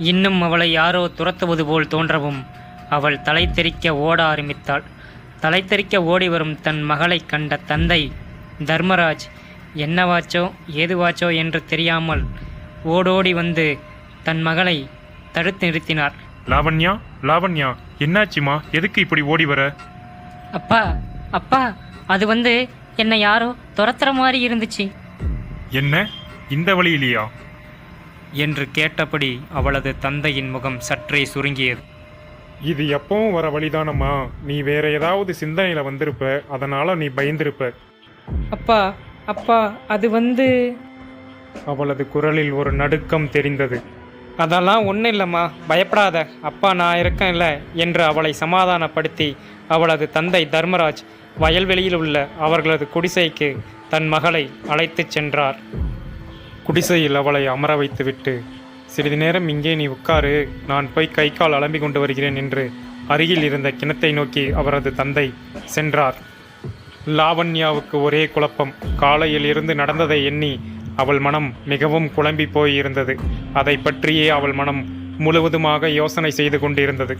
இன்னும் அவளை யாரோ துரத்துவது போல் தோன்றவும் அவள் தலை தெறிக்க ஓட ஆரம்பித்தாள். தலை தெறிக்க ஓடி வரும் தன் மகளைக் கண்ட தந்தை தர்மராஜ் என்னவாச்சோ ஏதுவாச்சோ என்று தெரியாமல் ஓடோடி வந்து தன் மகளை தடுத்து நிறுத்தினார். லாவண்யா லாவண்யா என்னாச்சுமா? எதுக்கு இப்படி ஓடி வர? அப்பா அப்பா அது வந்து என்னை யாரோ துரத்துற மாதிரி இருந்துச்சு. என்ன? இந்த வழியிலையா? என்று கேட்டபடி அவளது தந்தையின் முகம் சற்றே சுருங்கியது. இது எப்பவும் வர வழிதானம்மா? நீ வேற ஏதாவது சிந்தனையில வந்திருப்ப அதனால நீ பயந்திருப்ப. அப்பா அப்பா அது வந்து அவளது குரலில் ஒரு நடுக்கம் தெரிந்தது. அதெல்லாம் ஒன்றும் இல்லைம்மா பயப்படாத. அப்பா நான் இருக்கேன்ல என்று அவளை சமாதானப்படுத்தி அவளது தந்தை தர்மராஜ் வயல்வெளியில் உள்ள அவர்களது குடிசைக்கு தன் மகளை அழைத்துச் சென்றார். குடிசையில் அவளை அமர வைத்துவிட்டு சிறிது நேரம் இங்கே நீ உட்காரு நான் போய் கை கால் அலம்பி கொண்டு வருகிறேன் என்று அருகில் இருந்த கிணத்தை நோக்கி அவரது தந்தை சென்றார். லாவண்யாவுக்கு ஒரே குழப்பம். காலையில் இருந்து நடந்ததை எண்ணி அவள் மனம் மிகவும் குழம்பி போயிருந்தது. அதை பற்றியே அவள் மனம் முழுவதுமாக யோசனை செய்து கொண்டிருந்தது.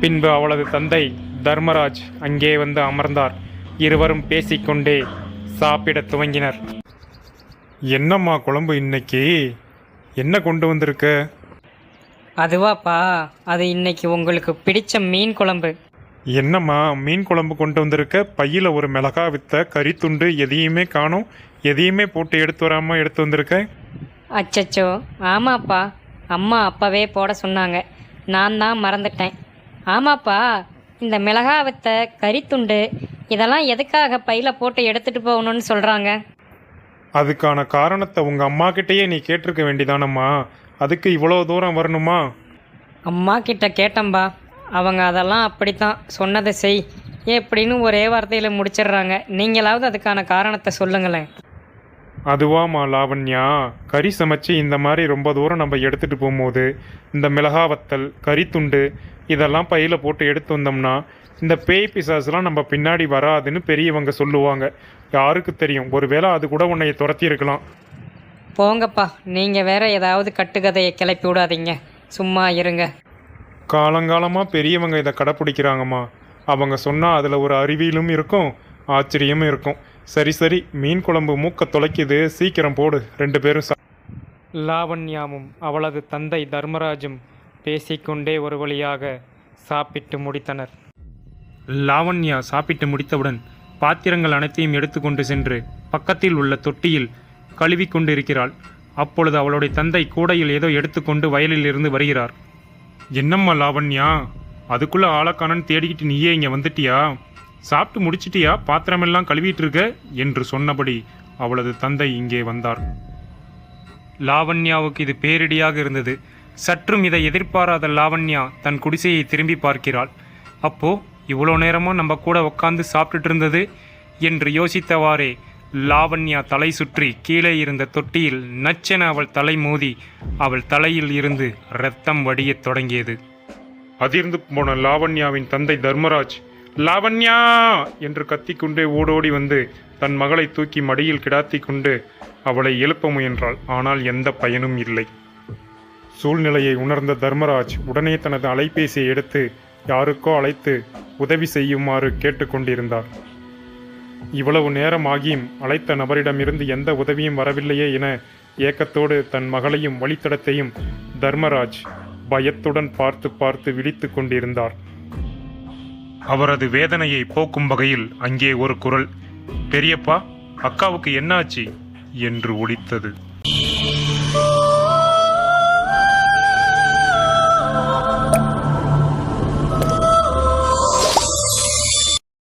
பின்பு அவளது தந்தை தர்மராஜ் அங்கே வந்து அமர்ந்தார். இருவரும் பேசிக்கொண்டே சாப்பிடத் துவங்கினர். என்னம்மா குழம்பு இன்னைக்கு? என்ன கொண்டு வந்திருக்க? அதுவாப்பா அது இன்னைக்கு உங்களுக்கு பிடிச்ச மீன் குழம்பு. என்னம்மா மீன் குழம்பு கொண்டு வந்திருக்க? பையில ஒரு மிளகா வித்த கறித்துண்டு எதையுமே காணோம். எதையுமே போட்டு எடுத்து வராம எடுத்து வந்திருக்க? அச்சச்சோ ஆமாப்பா. அம்மா அப்பவே போட சொன்னாங்க. நான் தான் மறந்துட்டேன். ஆமாப்பா இந்த மிளகா வத்த கறித்துண்டு இதெல்லாம் எதுக்காக பையில் போட்டு எடுத்துகிட்டு போகணும்னு சொல்கிறாங்க அதுக்கான காரணத்தை உங்கள் அம்மா கிட்டேயே நீ கேட்டிருக்க வேண்டிதானம்மா? அதுக்கு இவ்வளோ தூரம் வரணுமா? அம்மா கிட்ட கேட்டம்பா. அவங்க அதெல்லாம் அப்படித்தான். சொன்னதை செய். எப்படின்னு ஒரே வார்த்தையில் முடிச்சிடுறாங்க. நீங்களாவது அதுக்கான காரணத்தை சொல்லுங்களேன். அதுவாம்மா லாவண்யா? கறி சமைச்சு இந்த மாதிரி ரொம்ப தூரம் நம்ம எடுத்துட்டு போகும்போது இந்த மிளகா வத்தல் கறித்துண்டு இதெல்லாம் பையில போட்டு எடுத்து வந்தோம்னா இந்த பேய் பிசாசுலாம் நம்ம பின்னாடி வராதுன்னு பெரியவங்க சொல்லுவாங்க. யாருக்கு தெரியும்? ஒருவேளை அது கூட உன்னைய துரத்தி இருக்கலாம். போங்கப்பா. நீங்கள் வேற ஏதாவது கட்டுக்கதையை கிளப்பி விடாதீங்க. சும்மா இருங்க. காலங்காலமாக பெரியவங்க இதை கடைப்பிடிக்கிறாங்கம்மா. அவங்க சொன்னால் அதில் ஒரு அறிவியலும் இருக்கும் ஆச்சரியமும் இருக்கும். சரி சரி. மீன் குழம்பு மூக்க தொலைக்குது. சீக்கிரம் போடு. ரெண்டு பேரும் சா லாவண்யாவும் அவளது தந்தை தர்மராஜும் பேசிக்கொண்டே ஒரு வழியாக சாப்பிட்டு முடித்தனர். லாவண்யா சாப்பிட்டு முடித்தவுடன் பாத்திரங்கள் அனைத்தையும் எடுத்துக்கொண்டு சென்று பக்கத்தில் உள்ள தொட்டியில் கழுவி கொண்டிருக்கிறாள். அப்பொழுது அவளுடைய தந்தை கூடையில் ஏதோ எடுத்துக்கொண்டு வயலில் இருந்து வருகிறார். என்னம்மா லாவண்யா? அதுக்குள்ள ஆளக்கானன் தேடிக்கிட்டு நீயே இங்க வந்துட்டியா? சாப்பிட்டு முடிச்சிட்டியா? பாத்திரமெல்லாம் கழுவிட்டு இருக்க என்று சொன்னபடி அவளது தந்தை இங்கே வந்தார். லாவண்யாவுக்கு இது பேரிடியாக இருந்தது. சற்றும் இதை எதிர்பாராத லாவண்யா தன் குடிசையை திரும்பி பார்க்கிறாள். அப்போ இவ்வளோ நேரமும் நம்ம கூட உட்காந்து சாப்பிட்டுட்டு இருந்தது என்று யோசித்தவாறே லாவண்யா தலை சுற்றி கீழே இருந்த தொட்டியில் நச்சென அவள் தலை மோதி அவள் தலையில் இருந்து இரத்தம் வடியத் தொடங்கியது. அதிர்ந்து போன லாவண்யாவின் தந்தை தர்மராஜ் லாவண்யா! என்று கத்திக்கொண்டே ஓடோடி வந்து தன் மகளை தூக்கி மடியில் கிடாத்தி கொண்டு அவளை எழுப்ப முயன்றாள். ஆனால் எந்த பயனும் இல்லை. சூழ்நிலையை உணர்ந்த தர்மராஜ் உடனே தனது அலைபேசியை எடுத்து யாருக்கோ அழைத்து உதவி செய்யுமாறு கேட்டுக்கொண்டிருந்தார். இவ்வளவு நேரம் ஆகியும் அழைத்த நபரிடமிருந்து எந்த உதவியும் வரவில்லையே என ஏக்கத்தோடு தன் மகளையும் வழித்தடத்தையும் தர்மராஜ் பயத்துடன் பார்த்து பார்த்து விழித்து கொண்டிருந்தார் அவரது வேதனையை போக்கும் வகையில் அங்கே ஒரு குரல் பெரியப்பா அக்காவுக்கு என்னாச்சு? என்று ஒலித்தது.